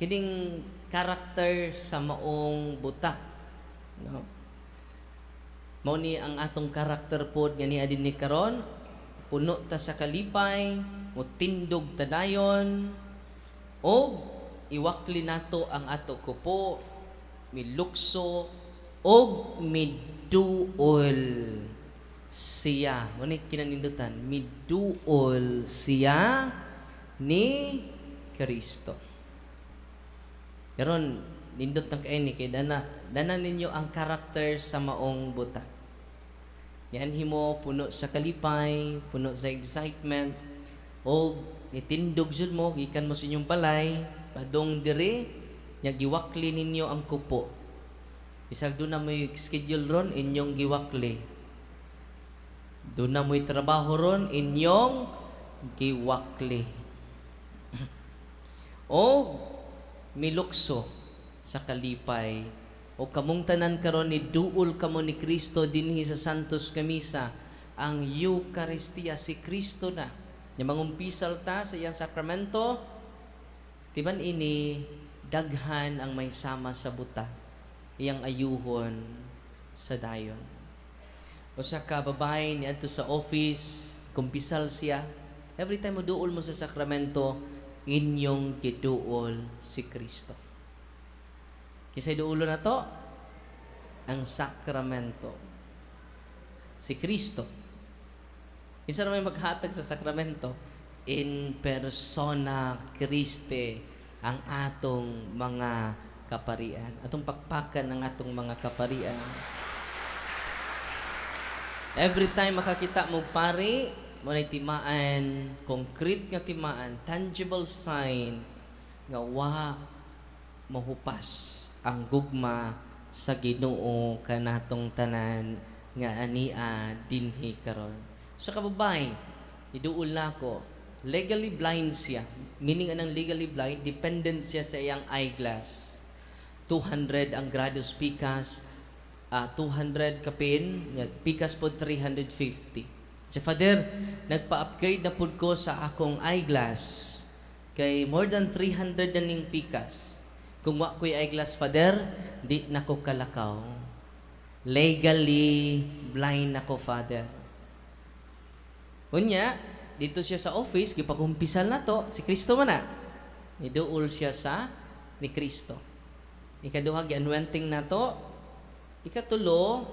kining karakter sa maong buta. No? Mao ni ang atong karakter pod nga niya din ni karon puno ta sa kalipay, mutindog ta dayon, og iwakli nato ang ato kupo, milukso, og miduol siya. Muna kinanindutan, miduol siya ni Kristo. Karon nindot ng kaini kay dana dana ninyo ang karakter sa maong buta. Yan himo puno sa kalipay, puno sa excitement, o nitindog jud mo gikan mo sa inyong balay, padong dire nya giwakli ninyo ang kupo. Bisag doon na mo schedule ron inyong giwakli. Doon na mo'y trabaho ron inyong giwakli. o milukso sa kalipay. O kamong tanan karon ni duol kamo ni Kristo dinhi sa Santos Kamisa ang Eucharistia. Si Kristo na. Nya mangumpisal ta sa iyang sakramento tiban ini daghan ang may sama sa buta iyang ayuhon sa dayon. O sa kababae ni sa office kumpisal siya. Every time mo duol mo sa sakramento inyong giduol si Kristo. Kisay duulo na to? Ang sakramento. Si Kristo. Isa na may maghatag sa sakramento. In persona Christe ang atong mga kaparian. Atong pakpakan ng atong mga kaparian. Every time makakita mo pari, mo na timaan, concrete nga timaan, tangible sign nga wa mahupas ang gugma sa Ginoo kanatong tanan nga ania dinhi karon. Sa kababay, iduol na ko, legally blind siya. Meaning anang legally blind, dependent siya sa iyang eyeglass. 200 ang grados picas, ah 200 kapin, pikas po 350. Si Father, nagpa-upgrade na pud ko sa akong eyeglass. Kay more than 300 na ning pikas. Kung wa ko'y eyeglass, Father, di na ko kalakaw. Legally blind ako, Father. Unya, dito siya sa office, gipagumpisal na to, si Kristo man na. Iduol siya sa ni Kristo. Ikaduha, gi-anointing na to. Ikatulo,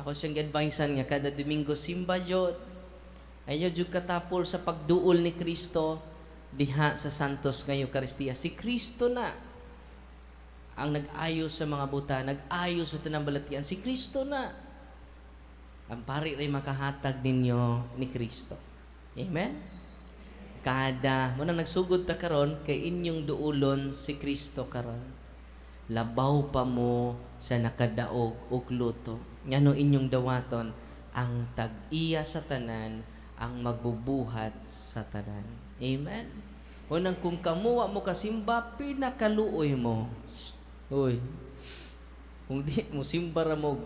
ako siyang advisean nga kada Domingo simba jud. Ayo jud katapol sa pagduol ni Kristo diha sa Santos nga Eucharistia. Si Kristo na ang nag-ayo sa mga buta, nag-ayo sa tanang balatian. Si Kristo na ang pari ray makahatag ninyo ni Kristo. Amen? Kada, mo nang nagsugod ta karon kay inyong duulon si Kristo karon. Labaw pa mo sa nakadaog ug luto. Ngano inyong dawaton ang tag-iya sa tanan ang magbubuhat sa tanan. Amen. Unang kung kamuwa mo kasimba, pinakaluoy mo. Uy. Kung di mo simba ra mo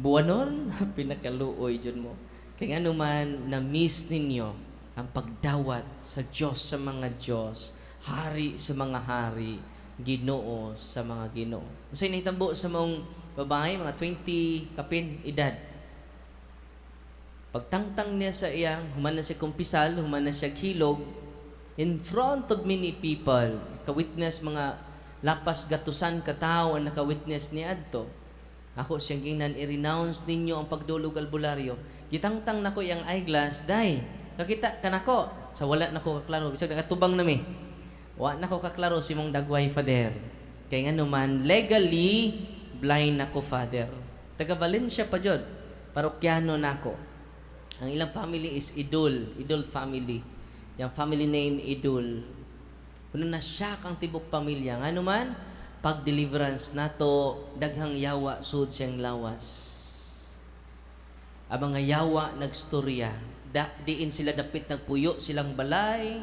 buwanon, pinakaluoy jud mo. Kaya nga naman na-miss ninyo ang pagdawat sa Diyos sa mga Diyos, hari sa mga hari, ginoo sa mga ginoo. Kasi nahitambo sa mong babae, mga 20 kapin edad. Pagtangtang niya sa iyang, human na siya kumpisal, human na siya hilog, in front of many people, ka-witness mga lapas gatusan katao ang naka-witness ni Adto. Ako siyang ginan i-renounce ninyo ang pagdulog albularyo. Gitangtang nako iyang eyeglass, day. Kakita kanako sa wala nako kaklaro bisag nakatubang nami. Wa nako kaklaro si mong dagway father. Kay nga naman legally blind nako father. Taga Valencia pa jud. Parokyano nako. Ang ilang family is Idol, Idol family. Yung family name Idol. Kuno na siya kang tibok pamilya. Nga naman, pag deliverance nato daghang yawa sud siyang lawas. Abang nga yawa nagstorya. Da, diin sila dapit nagpuyo silang balay.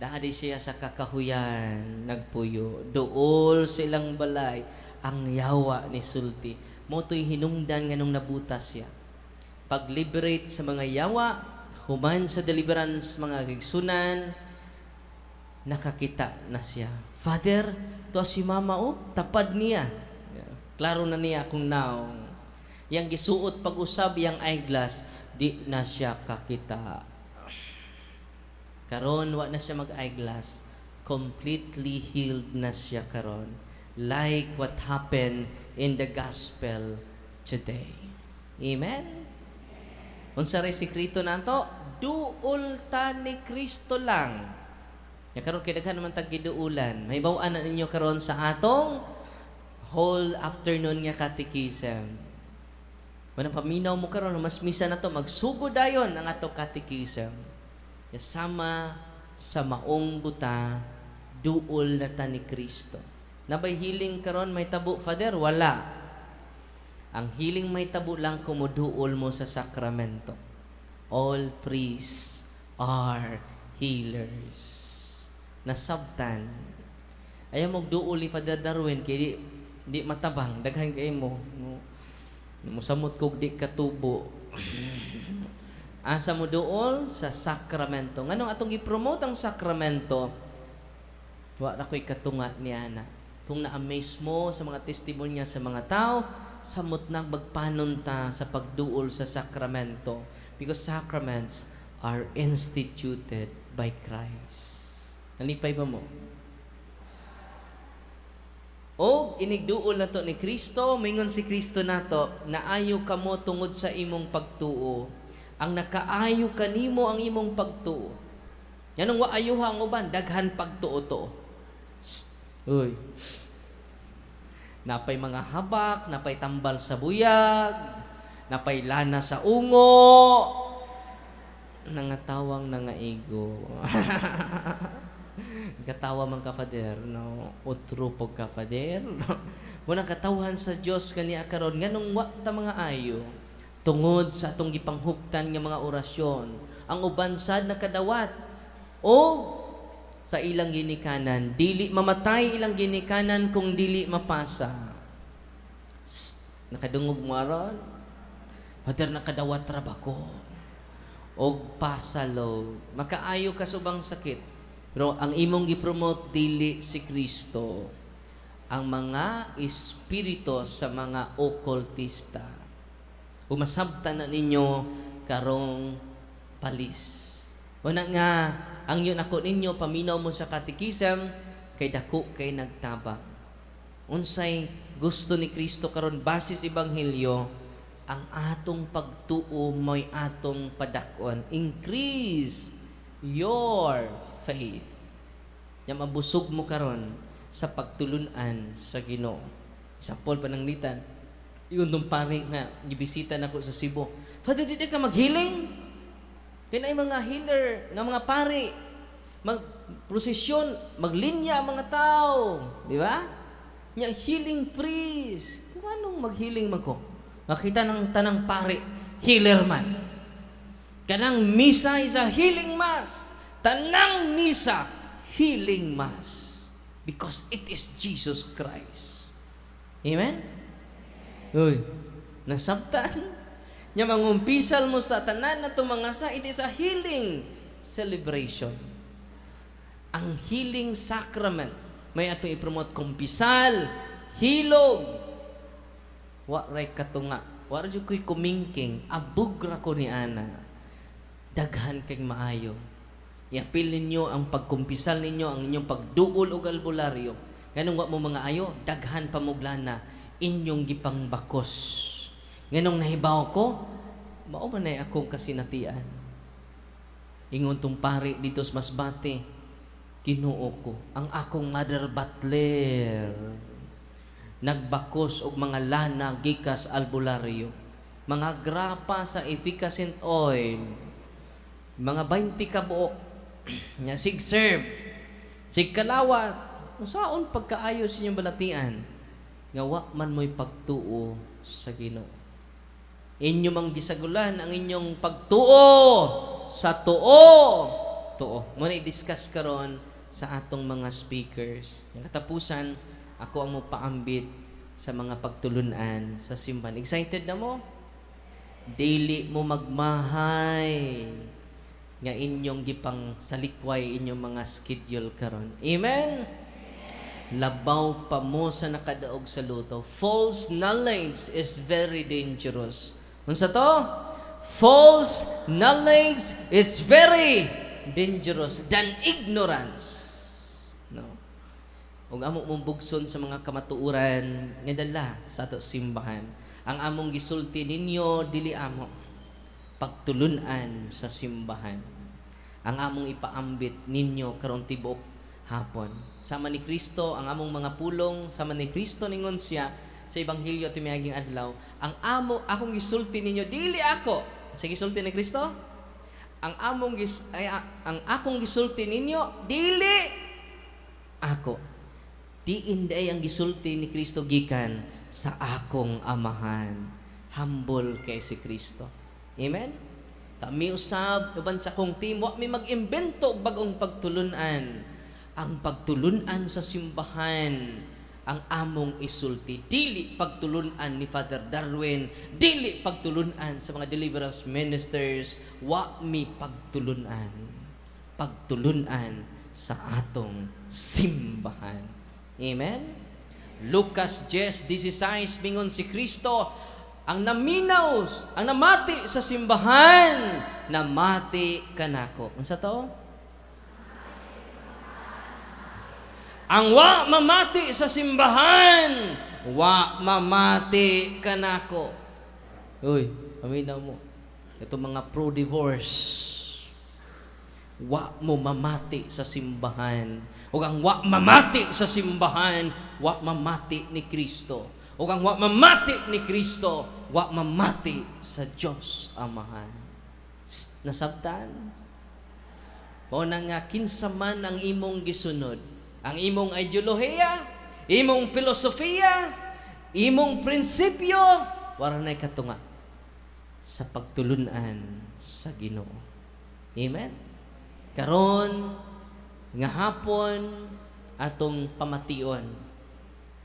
Dahadi siya sa kakahuyan nagpuyo. Dool silang balay ang yawa ni sulti. Moto'y hinungdan nga nung nabutas siya. Pag-liberate sa mga yawa, human sa deliverance mga kigsunan, nakakita na siya. Father, to si mama oh, tapad niya. Klaro na niya kung naong. Yang gisuot pag-usab yang eyeglass, di na siya kakita. Karon wa na siya mag-eyeglass. Completely healed na siya karon. Like what happened in the gospel today. Amen? Unsa ray sikreto nanto? Duol ta ni Kristo lang. Ya karon kay daghan naman tag giduulan. May bawaan na ninyo karon sa atong whole afternoon nga catechism. Manang paminaw mo karon mas misa na to magsugod dayon ang ato catechism. Ya sama sa maong buta duol na ta ni Kristo. Nabay healing karon may tabo father wala. Ang healing may tabo lang kumuduol mo sa sakramento. All priests are healers. Nasabtan. Ayaw mo duol ni Father Darwin kay di, di matabang daghan kay mo. No, musamot kog di katubo. Asa mo duol sa sakramento. Nganong atong gi-promote ang sakramento? Wa na ko'y katunga ni Ana. Kung na-amaze mo sa mga testimonya sa mga tao, samot nang magpanunta sa pagduol sa sakramento because sacraments are instituted by Christ. Nalipay ba mo? O inigduol na to ni Kristo, mingon si Kristo nato, naayo ka mo tungod sa imong pagtuo. Ang nakaayo kanimo ang imong pagtuo. Yanong wa ayuha ang uban, daghan pagtuo to. Uy. Napay mga habak, napay tambal sa buyag, napay lana sa ungo, nangatawang nangaigo. Katawa man kafader, no? Utro pog kafader, no? Muna katawhan sa Dios kaniya karon nganong wa ta mga ayo tungod sa atong gipanghuptan nga mga orasyon. Ang uban sad nakadawat o sa ilang ginikanan. Dili mamatay ilang ginikanan kung dili mapasa. Nakadungog mo aron. Pader nakadawat trabako. Og pasalo. Makaayo ka subang sakit. Pero ang imong gipromote dili si Kristo. Ang mga espiritu sa mga okultista. Umasabta na ninyo karong palis. Una nga, ang yun ako ninyo, paminaw mo sa katikism, kay dako kay nagtabang. Unsay gusto ni Kristo karon basis ebanghelyo, ang atong pagtuo mo'y atong padakon. Increase your faith. Yang mabusog mo karon sa pagtulunan sa Ginoo. Example pananglitan, yun nung pari nga gibisita nako sa Cebu. Father, di ka maghealing? Kaya na mga healer, nga mga pari, mag-prosesyon, maglinya ang mga tao. Di ba? Nya healing priest. Kung anong mag-healing man ko? Nakita ng tanang pari, healer man. Kanang misa is a healing mass. Tanang misa, healing mass. Because it is Jesus Christ. Amen? Uy, nasabtan. Nya mangumpisal mo sa tanan na tumangasa, it is a healing celebration. Ang healing sacrament, may ato i-promote kumpisal, hilog. Wa ray katunga. Wa ray ko'y kumingking, abugra ko ni ana. Daghan kay maayo. Iapil ninyo ang pagkumpisal ninyo, ang inyong pagduol og albularyo. Ganun wa mo mga ayo, daghan pamuglana inyong gipang bakos. Nganong nahibaw ko, mao man akong kasinatian. Ingon tong pari dito sa Masbate, kinuo ko ang akong mother butler. Nagbakos og mga lana gikas albularyo. Mga grapa sa efficacent oil. Mga 20 ka buok. Nya sig serve. Sig kalawat. Usaon pagkaayo sa inyong balatian. Nga wa man mo'y pagtuo sa Ginoo. Inyo mang gisagulan ang inyong pagtuo sa tuo. Tuo. Muna i-discuss karon sa atong mga speakers. Yung katapusan, ako ang mupaambit sa mga pagtulunan sa simbahan. Excited na mo? Daily mo magmahay nga inyong gipang salikway inyong mga schedule karon. Amen. Labaw pa mo sa nakadaog sa luto. False knowledge is very dangerous. Unsa to? False knowledge is very dangerous than ignorance. No. Ug amo mong sa mga kamatuoran nga dala sa ato simbahan. Ang among gisulti ninyo dili amo pagtulunan sa simbahan. Ang among ipaambit ninyo karon tibuok hapon. Sama ni Kristo ang among mga pulong, sama ni Kristo ningon siya sa ebanghelyo tumiyaging adlaw. Ang amo akong gisulti ninyo dili ako. Sa gisulti ni Kristo? Ang among gis ay, ang akong gisulti ninyo dili ako. Di inday ang gisulti ni Kristo gikan sa akong amahan. Humble kay si Kristo. Amen? Kami usab, uban sa kong wa mi mag-imbento bagong pagtulunan. Ang pagtulunan sa simbahan, ang among isulti. Dili pagtulunan ni Father Darwin, dili pagtulunan sa mga deliverance ministers, wa mi pagtulunan. Pagtulunan sa atong simbahan. Amen? Lucas 10.16 mingon si Kristo ang naminaw, ang namati sa simbahan, namati kanako. Unsa to? Ang wa mamati sa simbahan, wa mamati kanako. Uy, paminaw mo. Ito mga pro-divorce. Wa mo mamati sa simbahan. O ang wa mamati sa simbahan, wa mamati ni Kristo. O ang wa mamati ni Kristo, wa mamati sa Diyos Amahan. Nasabtan? O na nga, kinsa man ang imong gisunod, ang imong ideolohiya, imong filosofiya, imong prinsipyo, wala na'y katunga sa pagtulunan sa Ginoo. Amen? Karon nga hapon atong pamation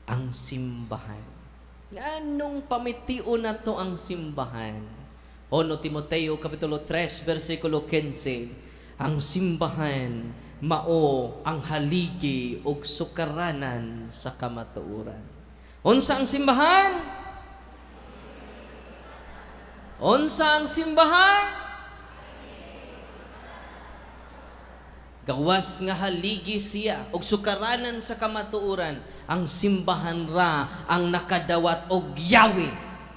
ang simbahan. Nganong pamation nato ang simbahan? Ono Timoteo kapitulo 3 bersikulo 15. Ang simbahan mao ang haligi ug sukaranan sa kamatuoran. Unsa ang simbahan? Unsa ang simbahan? Gawas nga haligi siya og sukaranan sa kamatuoran ang simbahan ra ang nakadawat og Yahweh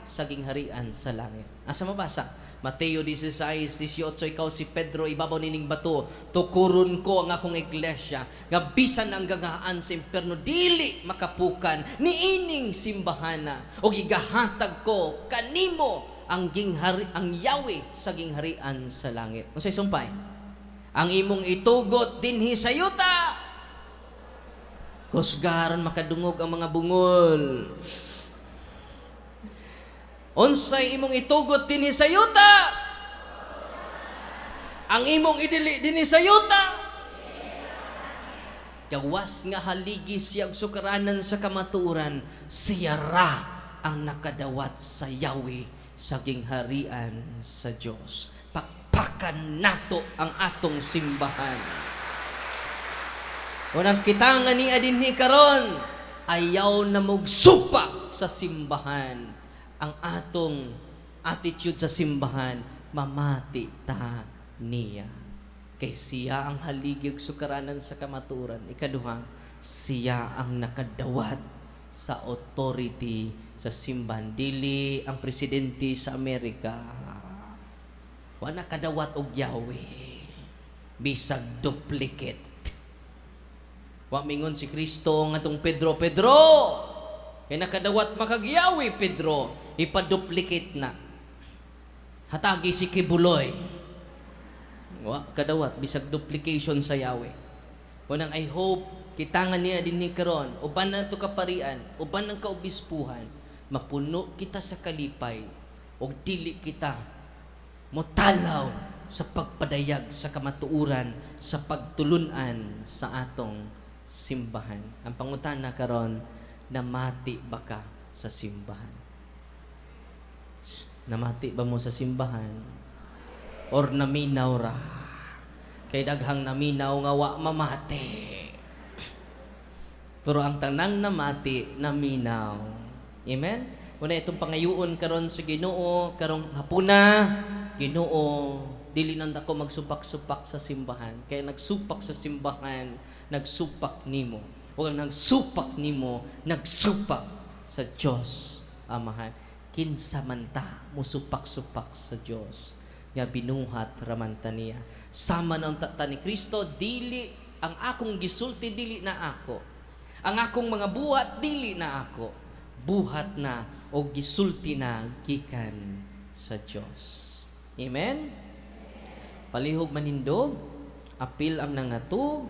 sa gingharian sa langit. Asa mabasa? Mateo 16:18 ikaw si Pedro ibabaw nining bato tukuron ko ang akong iglesia nga bisan ang gagaan sa impierno dili makapukan niining simbahana og igahatag ko kanimo ang ginghari ang Yahweh sa gingharian sa langit. Unsay sumpay? ang imong itugot dinhi sa yuta. Kusgaron makadungog ang mga bungol. Unsay imong itugot dinhi sa yuta? Ang imong idili dinhi sa yuta. Gawas nga haligi siya og sukaranan sa kamatuoran, siya ra ang nakadawat sa Yahweh sa gingharian sa Dios pakpakan nato ang atong simbahan. Unang kita nga ni adinhi karon, ayaw na mugsupa sa simbahan. Ang atong attitude sa simbahan, mamati ta niya. Kay siya ang haligig sukaranan sa kamaturan. Ikaduha, siya ang nakadawat sa authority sa simbahan. Dili ang presidente sa Amerika Wala kadawat og Yahweh. Bisag duplicate. Wa mingon si Kristo nga tong Pedro, Pedro! Kay nakadawat makag Yahweh, Pedro. Ipaduplicate na. Hatagi si Kibuloy. Wa kadawat bisag duplication sa Yahweh. Unang I hope kitangan niya din ni karon uban na to kaparian uban ng kaobispuhan mapuno kita sa kalipay og dili kita motalaw sa pagpadayag sa kamatuuran sa pagtulunan sa atong simbahan. Ang pangutana karon namati ba ka sa simbahan? Namati ba mo sa simbahan? Or naminaw ra? Kay daghang naminaw nga wa mamati. Pero ang tanang namati, naminaw. Amen? Una itong pangayuon karon sa Ginoo, karong hapuna, Ginoo, dili nang ako magsupak-supak sa simbahan. Kaya nagsupak sa simbahan, nagsupak nimo. O nagsupak nimo, nagsupak sa Dios Amahan. Kinsa man ta musupak-supak sa Dios nga binuhat ramanta niya. Sama ng tata ni Kristo, dili ang akong gisulti dili na ako. Ang akong mga buhat dili na ako. Buhat na o gisulti na gikan sa Dios. Amen. Palihog manindog, apil ang nangatog,